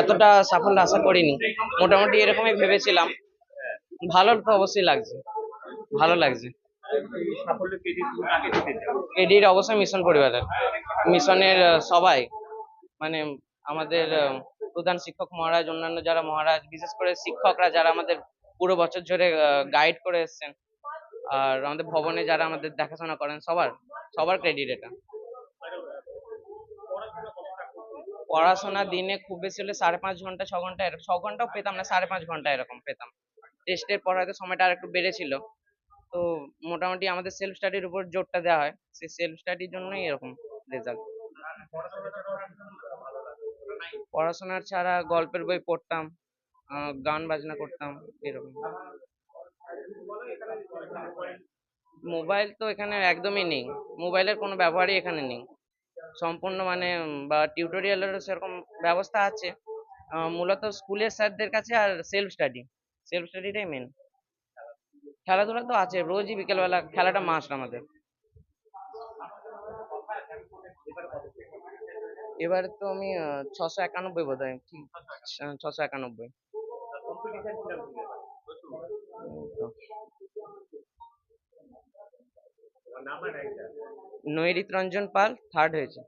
এতটা সাফল্য আশা করিনি। মোটামুটি এরকমই ভেবেছিলাম। ভালো তো অবশ্যই লাগছে। ভালো লাগছে। ক্রেডিট অবশ্যই মিশন পরিবারের। মিশনের সবাই মানে আমাদের প্রধান শিক্ষক মহারাজ, অন্যান্য যারা মহারাজ, বিশেষ করে শিক্ষকরা যারা আমাদের পুরো বছর ধরে গাইড করে এসছেন, আর আমাদের ভবনে যারা আমাদের দেখাশোনা করেন, সবার সবার ক্রেডিট এটা। পড়াশোনা দিনে খুব বেশি হলে সাড়ে পাঁচ ঘণ্টা, ছ ঘণ্টা ছ ঘন্টাও পেতাম না, সাড়ে পাঁচ ঘণ্টা এরকম পেতাম। টেস্টের পর হয়তো সময়টা আর একটু বেড়েছিল। তো মোটামুটি আমাদের সেলফ স্টাডির উপর জোরটা দেওয়া হয়। সেই সেলফ স্টাডির জন্যই এরকম রেজাল্ট পড়াশোনার ছাড়া গল্পের বই পড়তাম গান বাজনা করতাম, এরকম। মোবাইল তো এখানে একদমই নেই। মোবাইলের কোনো ব্যবহারই এখানে নেই। সম্পূর্ণ মানে বা টিউটোরিয়ালেরও সেরকম ব্যবস্থা আছে। মূলত স্কুলের স্যারদের কাছে আর সেলফ স্টাডি সেলফ স্টাডিটাই মেন খেলাধুলা তো আছে, রোজই বিকেলবেলা খেলাটা মাস্ট আমাদের। এবারে তো আমি ছশো একানব্বই বোধ হয় ঠিক ছশো একানব্বই। নৈরিত রঞ্জন পাল থার্ড হয়েছে।